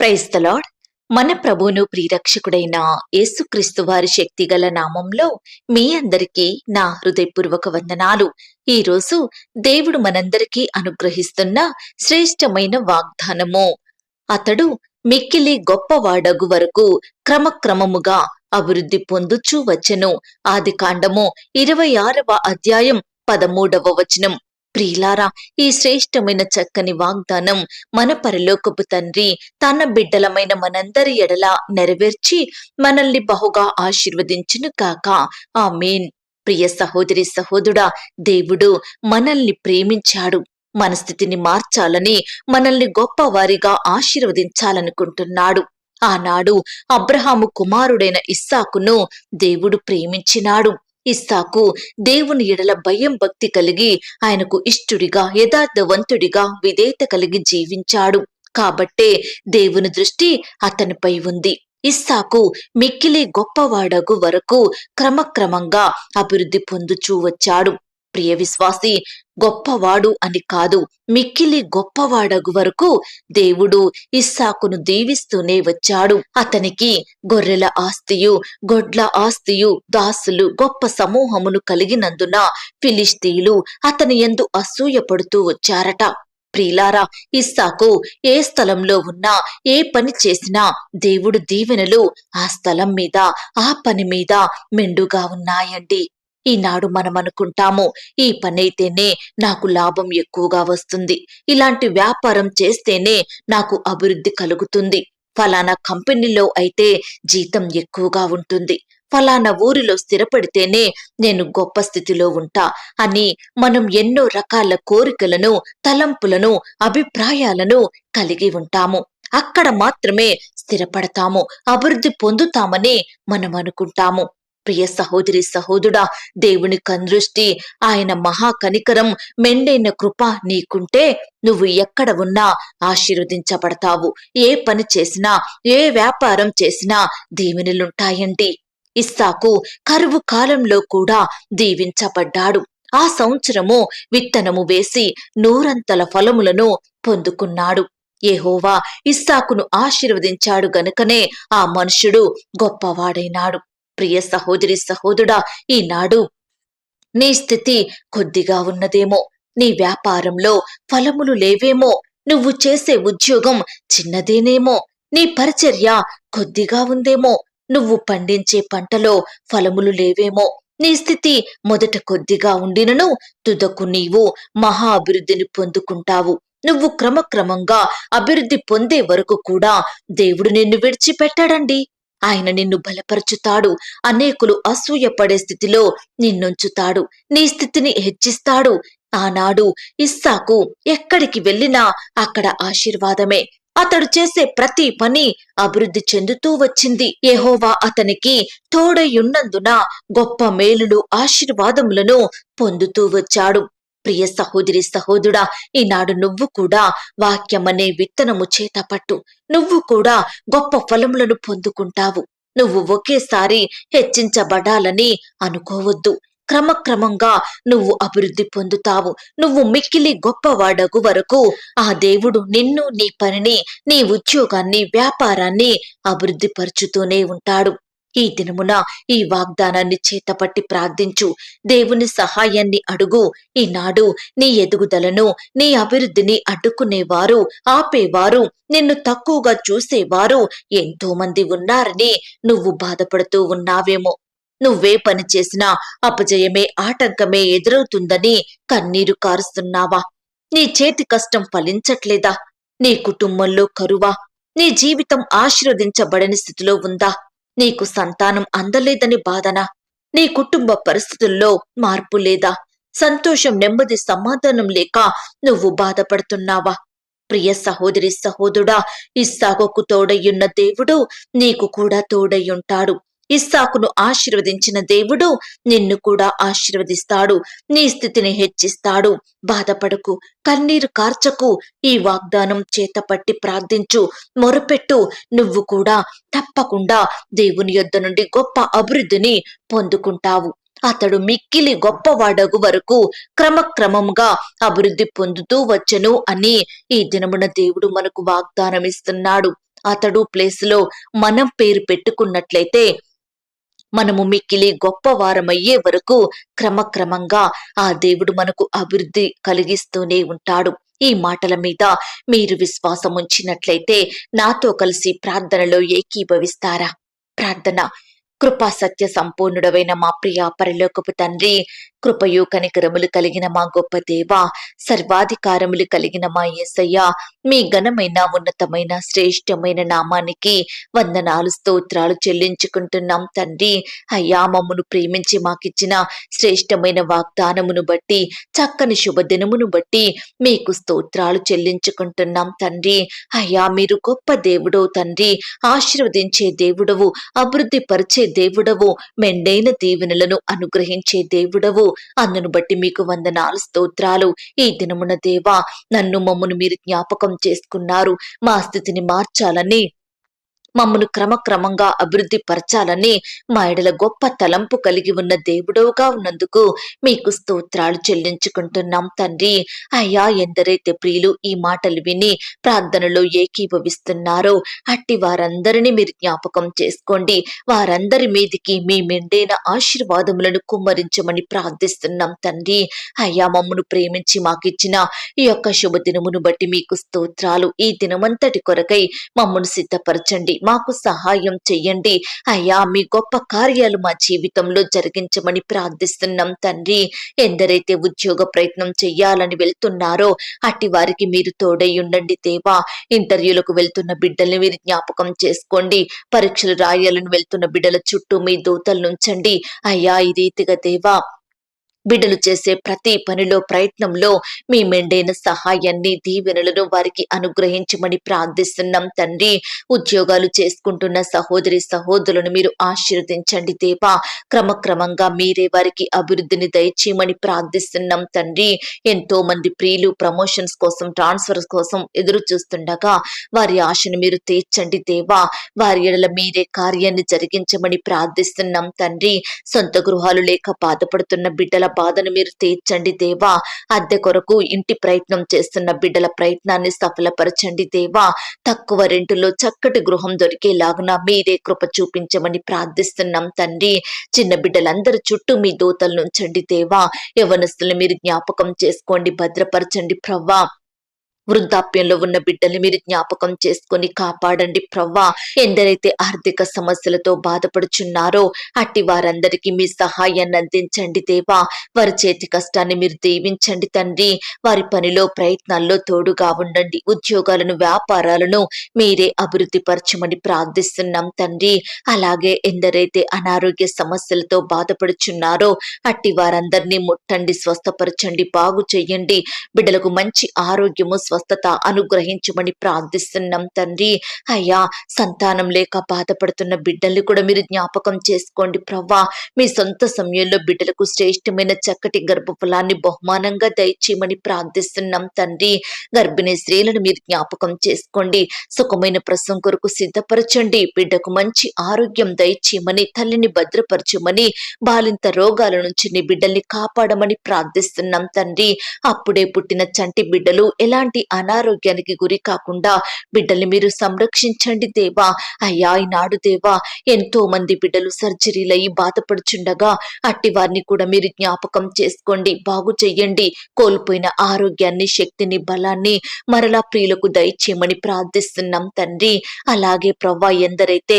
Praise the Lord మన ప్రభువును ప్రియరక్షకుడైన యేసుక్రీస్తు వారి శక్తిగల నామంలో మీ అందరికీ నా హృదయపూర్వక వందనాలు. ఈ రోజు దేవుడు మనందరికీ అనుగ్రహిస్తున్న శ్రేష్టమైన వాగ్దానము. అతడు మిక్కిలి గొప్పవాడగు వరకు క్రమక్రమముగా అభివృద్ధి పొందుచూ వచ్చెను. ఆది కాండము ఇరవై ఆరవ అధ్యాయం పదమూడవ వచనం. ప్రియులారా ఈ శ్రేష్టమైన చక్కని వాగ్దానం మన పరలోకపు తండ్రి తన బిడ్డలమైన మనందరి ఎడల నెరవేర్చి మనల్ని బహుగా ఆశీర్వదించును కాక. ఆ మేన్ ప్రియ సహోదరి సహోదుడా దేవుడు మనల్ని ప్రేమించాడు. మన స్థితిని మార్చాలని మనల్ని గొప్పవారిగా ఆశీర్వదించాలనుకుంటున్నాడు. ఆనాడు అబ్రహాము కుమారుడైన ఇస్సాకును దేవుడు ప్రేమించినాడు. ఇస్సాకు దేవుని ఎడల భయం భక్తి కలిగి ఆయనకు ఇష్టుడిగా యథార్థవంతుడిగా విధేయత కలిగి జీవించాడు. కాబట్టే దేవుని దృష్టి అతనిపై ఉంది. ఇస్సాకు మిక్కిలి గొప్పవాడగు వరకు క్రమక్రమంగా అభివృద్ధి పొందుచూ వచ్చాడు. ప్రియ విశ్వాసి గొప్పవాడు అని కాదు. మిక్కిలి గొప్పవాడగు వరకు దేవుడు ఇస్సాకును దీవిస్తూనే వచ్చాడు. అతనికి గొర్రెల ఆస్తియు గొడ్ల ఆస్తియు దాసులు గొప్ప సమూహమును కలిగినందున ఫిలిస్తీలు అతని ఎందు అసూయపడుతూ వచ్చారట. ప్రియులారా ఇస్సాకు ఏ స్థలంలో ఉన్నా ఏ పని చేసినా దేవుడు దీవెనలు ఆ స్థలం మీద ఆ పని మీద మెండుగా ఉన్నాయండి. ఈనాడు మనం అనుకుంటాము ఈ పనైతేనే నాకు లాభం ఎక్కువగా వస్తుంది. ఇలాంటి వ్యాపారం చేస్తేనే నాకు అభివృద్ధి కలుగుతుంది. ఫలానా కంపెనీలో అయితే జీతం ఎక్కువగా ఉంటుంది. ఫలానా ఊరిలో స్థిరపడితేనే నేను గొప్ప స్థితిలో ఉంటా అని మనం ఎన్నో రకాల కోరికలను తలంపులను అభిప్రాయాలను కలిగి ఉంటాము. అక్కడ మాత్రమే స్థిరపడతాము అభివృద్ధి పొందుతామని మనం అనుకుంటాము ప్రియ సహోదరి సహోదుడా దేవుని కందృష్టి ఆయన మహా కనికరం మెండైన కృప నీకుంటే నువ్వు ఎక్కడ ఉన్నా ఆశీర్వదించబడతావు. ఏ పని చేసినా ఏ వ్యాపారం చేసినా దీవెనలుంటాయండి. ఇస్సాకు కరువు కాలంలో కూడా దీవించబడ్డాడు. ఆ సంవత్సరము విత్తనము వేసి నూరంతల ఫలములను పొందుకున్నాడు. ఏహోవా ఇస్సాకును ఆశీర్వదించాడు గనుకనే ఆ మనుషుడు గొప్పవాడైనాడు. ప్రియ సహోదరి సహోదరుడా ఈనాడు నీ స్థితి కొద్దిగా ఉన్నదేమో. నీ వ్యాపారంలో ఫలములు లేవేమో. నువ్వు చేసే ఉద్యోగం చిన్నదేనేమో. నీ పరిచర్య కొద్దిగా ఉందేమో. నువ్వు పండించే పంటలో ఫలములు లేవేమో. నీ స్థితి మొదట కొద్దిగా ఉండినను తుదకు నీవు మహా అభివృద్ధిని పొందుకుంటావు. నువ్వు క్రమక్రమంగా అభివృద్ధి పొందే వరకు కూడా దేవుడు నిన్ను విడిచిపెట్టాడండి. ఆయన నిన్ను బలపరుచుతాడు. అనేకులు అసూయపడే స్థితిలో నిన్నుంచుతాడు. నీ స్థితిని హెచ్చిస్తాడు. ఆనాడు ఇస్సాకు ఎక్కడికి వెళ్ళినా అక్కడ ఆశీర్వాదమే. అతడు చేసే ప్రతి పని అభివృద్ధి చెందుతూ వచ్చింది. ఎహోవా అతనికి తోడయున్నందున గొప్ప మేలులు ఆశీర్వాదములను పొందుతూ వచ్చాడు. ప్రియ సహోదరి సహోదరుడా ఈనాడు నువ్వు కూడా వాక్యమనే విత్తనము చేతపట్టు నువ్వు కూడా గొప్ప ఫలములను పొందుకుంటావు. నువ్వు ఒకేసారి హెచ్చించబడాలని అనుకోవద్దు. క్రమక్రమంగా నువ్వు అభివృద్ధి పొందుతావు. నువ్వు మిక్కిలి గొప్పవాడగు వరకు ఆ దేవుడు నిన్ను నీ పనిని నీ ఉద్యోగాన్ని వ్యాపారాన్ని అభివృద్ధి పరుచుతూనే ఉంటాడు. ఈ దినమున ఈ వాగ్దానాన్ని చేతపట్టి ప్రార్థించు. దేవుని సహాయాన్ని అడుగు. ఈనాడు నీ ఎదుగుదలను నీ అభివృద్ధిని అడ్డుకునేవారు ఆపేవారు నిన్ను తక్కువగా చూసేవారు ఎంతో మంది ఉన్నారని నువ్వు బాధపడుతూ ఉన్నావేమో. నువ్వే పని చేసినా అపజయమే ఆటంకమే ఎదురవుతుందని కన్నీరు కారుస్తున్నావా? నీ చేతి కష్టం ఫలించట్లేదా? నీ కుటుంబంలో కరువా? నీ జీవితం ఆశీర్వదించబడని స్థితిలో ఉందా? నీకు సంతానం అందలేదని బాధనా? నీ కుటుంబ పరిస్థితుల్లో మార్పు లేదా? సంతోషం నెమ్మది సమాధానం లేక నువ్వు బాధపడుతున్నావా? ప్రియ సహోదరి సహోదరుడా ఇస్సాగోకు తోడయ్యున్న దేవుడు నీకు కూడా తోడయ్యుంటాడు ఇస్సాకును ఆశీర్వదించిన దేవుడు నిన్ను కూడా ఆశీర్వదిస్తాడు. నీ స్థితిని హెచ్చిస్తాడు. బాధపడకు. కన్నీరు కార్చకు. ఈ వాగ్దానం చేతపట్టి ప్రార్థించు. మొరపెట్టు. నువ్వు కూడా తప్పకుండా దేవుని యొద్ద నుండి గొప్ప అభివృద్ధిని పొందుకుంటావు. అతడు మిక్కిలి గొప్పవాడగు వరకు క్రమక్రమంగా అభివృద్ధి పొందుతూ వచ్చెను అని ఈ దినమున దేవుడు మనకు వాగ్దానం ఇస్తున్నాడు అతడు ప్లేస్లో మనం పేరు పెట్టుకున్నట్లయితే మనము మిక్కిలి గొప్ప వారమయ్యే వరకు క్రమక్రమంగా ఆ దేవుడు మనకు అభివృద్ధి కలిగిస్తూనే ఉంటాడు. ఈ మాటల మీద మీరు విశ్వాసం ఉంచినట్లయితే నాతో కలిసి ప్రార్థనలో ఏకీభవిస్తారా? ప్రార్థన. కృపా సత్య సంపూర్ణుడవైన మా ప్రియ పరలోకపు తండ్రి కృపయు కనికరములు కలిగిన మా గొప్ప దేవ సర్వాధికారములు కలిగిన మా యేసయ్య మీ ఘనమైన ఉన్నతమైన శ్రేష్టమైన నామానికి వందనాలు స్తోత్రాలు చెల్లించుకుంటున్నాం తండ్రి. అయ్యా మమ్మను ప్రేమించి మాకిచ్చిన శ్రేష్టమైన వాగ్దానమును బట్టి చక్కని శుభదినమును బట్టి మీకు స్తోత్రాలు చెల్లించుకుంటున్నాం తండ్రి. అయ్యా మీరు గొప్ప దేవుడో తండ్రి. ఆశీర్వదించే దేవుడవు అభివృద్ధి పరిచే దేవుడవు మెండైన దీవెనలను అనుగ్రహించే దేవుడవు. అందును బట్టి మీకు వందనాలు స్తోత్రాలు. ఈ దినమున దేవా నన్ను మమ్మను మీరు జ్ఞాపకం చేసుకున్నారు. మా స్థితిని మార్చాలని మమ్మను క్రమక్రమంగా అభివృద్ధి పరచాలని మా ఎడల గొప్ప తలంపు కలిగి ఉన్న దేవుడవుగా ఉన్నందుకు మీకు స్తోత్రాలు చెల్లించుకుంటున్నాం తండ్రి. అయ్యా ఎందరైతే ప్రియులు ఈ మాటలు విని ప్రార్థనలో ఏకీభవిస్తున్నారో అట్టి వారందరినీ మీరు జ్ఞాపకం చేసుకోండి. వారందరి మీదికి మీ మెండైన ఆశీర్వాదములను కుమ్మరించమని ప్రార్థిస్తున్నాం తండ్రి. అయ్యా మమ్మను ప్రేమించి మాకిచ్చిన ఈ యొక్క శుభదినమును బట్టి మీకు స్తోత్రాలు ఈ దినమంతటి కొరకై మమ్మను సిద్ధపరచండి. మాకు సహాయం చెయ్యండి. అయ్యా మీ గొప్ప కార్యాలు మా జీవితంలో జరిగించమని ప్రార్థిస్తున్నాం తండ్రి. ఎందరైతే ఉద్యోగ ప్రయత్నం చెయ్యాలని వెళ్తున్నారో అట్టి వారికి మీరు తోడై ఉండండి దేవా. ఇంటర్వ్యూలకు వెళ్తున్న బిడ్డల్ని మీరు జ్ఞాపకం చేసుకోండి. పరీక్షలు రాయాలని వెళ్తున్న బిడ్డల చుట్టూ మీ దూతలు నుంచండి అయ్యా ఈ రీతిగా దేవా బిడ్డలు చేసే ప్రతి పనిలో ప్రయత్నంలో మీ మెండైన సహాయాన్ని దీవెనలను వారికి అనుగ్రహించమని ప్రార్థిస్తున్నాం తండ్రి. ఉద్యోగాలు చేసుకుంటున్న సహోదరి సహోదరులను మీరు ఆశీర్వదించండి దేవా. క్రమక్రమంగా మీరే వారికి అభివృద్ధిని దయచేయమని ప్రార్థిస్తున్నాం తండ్రి. ఎంతో మంది ప్రియులు ప్రమోషన్స్ కోసం ట్రాన్స్ఫర్స్ కోసం ఎదురు చూస్తుండగా వారి ఆశను మీరు తీర్చండి దేవా. వారి ఎడల మీరే కార్యాన్ని జరిగించమని ప్రార్థిస్తున్నాం తండ్రి. సొంత గృహాలు లేక బాధపడుతున్న బిడ్డల బాధను మీరు తీర్చండి దేవా. అద్దె కొరకు ఇంటి ప్రయత్నం చేస్తున్న బిడ్డల ప్రయత్నాన్ని సఫలపరచండి దేవా. తక్కువ రెంటులో చక్కటి గృహం దొరికేలాగున మీరే కృప చూపించమని ప్రార్థిస్తున్నాం తండ్రి. చిన్న బిడ్డలందరి చుట్టూ మీ దూతలు నుంచండి దేవా. యవనస్తులు మీరు జ్ఞాపకం చేసుకోండి భద్రపరచండి ప్రవ్వా. వృద్ధాప్యంలో ఉన్న బిడ్డల్ని మీరు జ్ఞాపకం చేసుకొని కాపాడండి ప్రవ్వా. ఎందరైతే ఆర్థిక సమస్యలతో బాధపడుచున్నారో అట్టి వారందరికీ మీ సహాయాన్ని అందించండి దేవా. వారి చేతి కష్టాన్ని మీరు దీవించండి తండ్రి. వారి పనిలో ప్రయత్నాల్లో తోడుగా ఉండండి. ఉద్యోగాలను వ్యాపారాలను మీరే అభివృద్ధి పరచమని ప్రార్థిస్తున్నాం తండ్రి. అలాగే ఎందరైతే అనారోగ్య సమస్యలతో బాధపడుచున్నారో అట్టి వారందరినీ ముట్టండి స్వస్థపరచండి బాగు చెయ్యండి బిడ్డలకు మంచి ఆరోగ్యము స్వస్థత అనుగ్రహించమని ప్రార్థిస్తున్నాం తండ్రి. అయ్యా సంతానం లేక బాధపడుతున్న బిడ్డల్ని కూడా మీరు జ్ఞాపకం చేసుకోండి ప్రవ్వా. మీ సొంత సమయంలో బిడ్డలకు శ్రేష్టమైన చక్కటి గర్భఫలాన్ని బహుమానంగా దయచేయమని ప్రార్థిస్తున్నాం తండ్రి. గర్భిణీ స్త్రీలను మీరు జ్ఞాపకం చేసుకోండి. సుఖమైన ప్రసవం కొరకు సిద్ధపరచండి. బిడ్డకు మంచి ఆరోగ్యం దయచేయమని తల్లిని భద్రపరచమని బాలింత రోగాల నుంచి నీ బిడ్డల్ని కాపాడమని ప్రార్థిస్తున్నాం తండ్రి. అప్పుడే పుట్టిన చంటి బిడ్డలు ఎలాంటి అనారోగ్యానికి గురి కాకుండా బిడ్డల్ని మీరు సంరక్షించండి దేవా. అయ్యా ఈనాడు దేవా ఎంతో మంది బిడ్డలు సర్జరీలయ్యి బాధపడుచుండగా అట్టి వారిని కూడా మీరు జ్ఞాపకం చేసుకోండి బాగు చెయ్యండి. కోల్పోయిన ఆరోగ్యాన్ని శక్తిని బలాన్ని మరలా ప్రియులకు దయచేయమని ప్రార్థిస్తున్నాం తండ్రి. అలాగే ప్రవ్వా ఎందరైతే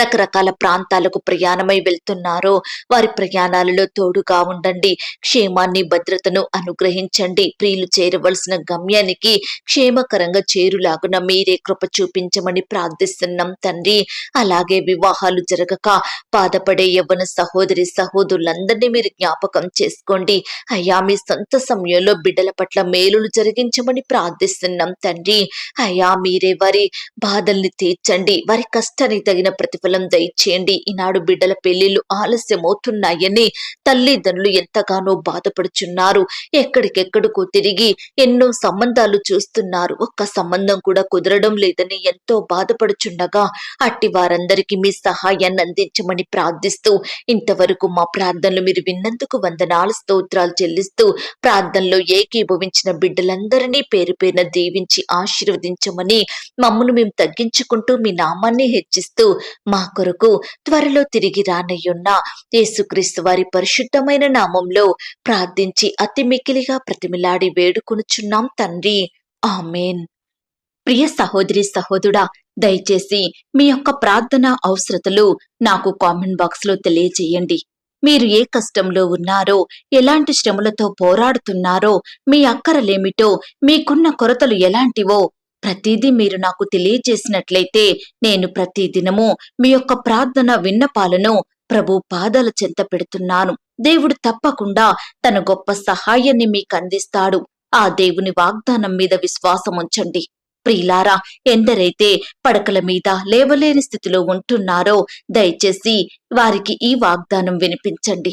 రకరకాల ప్రాంతాలకు ప్రయాణమై వెళ్తున్నారో వారి ప్రయాణాలలో తోడుగా ఉండండి. క్షేమాన్ని భద్రతను అనుగ్రహించండి. ప్రియులు చేరవలసిన గమ్యానికి క్షేమకరంగా చేరులాగున మీరే కృప చూపించమని ప్రార్థిస్తున్నాం తండ్రి. అలాగే వివాహాలు జరగక బాధపడే యవ్వన సహోదరి సహోదరులందరినీ మీరు జ్ఞాపకం చేసుకోండి. అయ్యా మీ సొంత సమయంలో బిడ్డల పట్ల మేలులు జరిగించమని ప్రార్థిస్తున్నాం తండ్రి. అయ్యా మీరే వారి బాధల్ని తీర్చండి. వారి కష్టానికి తగిన ప్రతిఫలం ప్రతిఫలం దయచేయండి. ఈనాడు బిడ్డల పెళ్ళిళ్ళు ఆలస్యమవుతున్నాయని తల్లిదండ్రులు ఎంతగానో బాధపడుచున్నారు. ఎక్కడికెక్కడికో తిరిగి ఎన్నో సంబంధాలు చూస్తున్నారు. ఒక్క సంబంధం కూడా కుదరడం లేదని ఎంతో బాధపడుచుండగా అట్టి వారందరికీ మీ సహాయాన్ని అందించమని ప్రార్థిస్తూ ఇంతవరకు మా ప్రార్థనలు మీరు విన్నందుకు వందనాలు స్తోత్రాలు చెల్లిస్తూ ప్రార్థనలో ఏకీభవించిన బిడ్డలందరినీ పేరు పేరున దీవించి ఆశీర్వదించమని మమ్మను మేము తగ్గించుకుంటూ మీ నామాన్ని హెచ్చిస్తూ మా కొరకు త్వరలో తిరిగి రానయ్యున్న యేసుక్రీస్తు వారి పరిశుద్ధమైన నామంలో ప్రార్థించి అతి మిక్కిలిగా ప్రతిమిలాడి వేడుకొనుచున్నాం తండ్రి. ఆమెన్. ప్రియ సహోదరి సహోదరుడా దయచేసి మీ యొక్క ప్రార్థన అవసరతలు నాకు కామెంట్ బాక్స్లో తెలియజేయండి. మీరు ఏ కష్టంలో ఉన్నారో ఎలాంటి శ్రమలతో పోరాడుతున్నారో మీ అక్కరలేమిటో మీకున్న కొరతలు ఎలాంటివో ప్రతిదీ మీరు నాకు తెలియజేసినట్లయితే నేను ప్రతిదినము మీ యొక్క ప్రార్థన విన్నపాలను ప్రభు పాదాల చెంత పెడుతున్నాను. దేవుడు తప్పకుండా తన గొప్ప సహాయాన్ని మీకు అందిస్తాడు. ఆ దేవుని వాగ్దానం మీద విశ్వాసం ఉంచండి. ప్రియులారా ఎందరైతే పడకల మీద లేవలేని స్థితిలో ఉంటున్నారో దయచేసి వారికి ఈ వాగ్దానం వినిపించండి.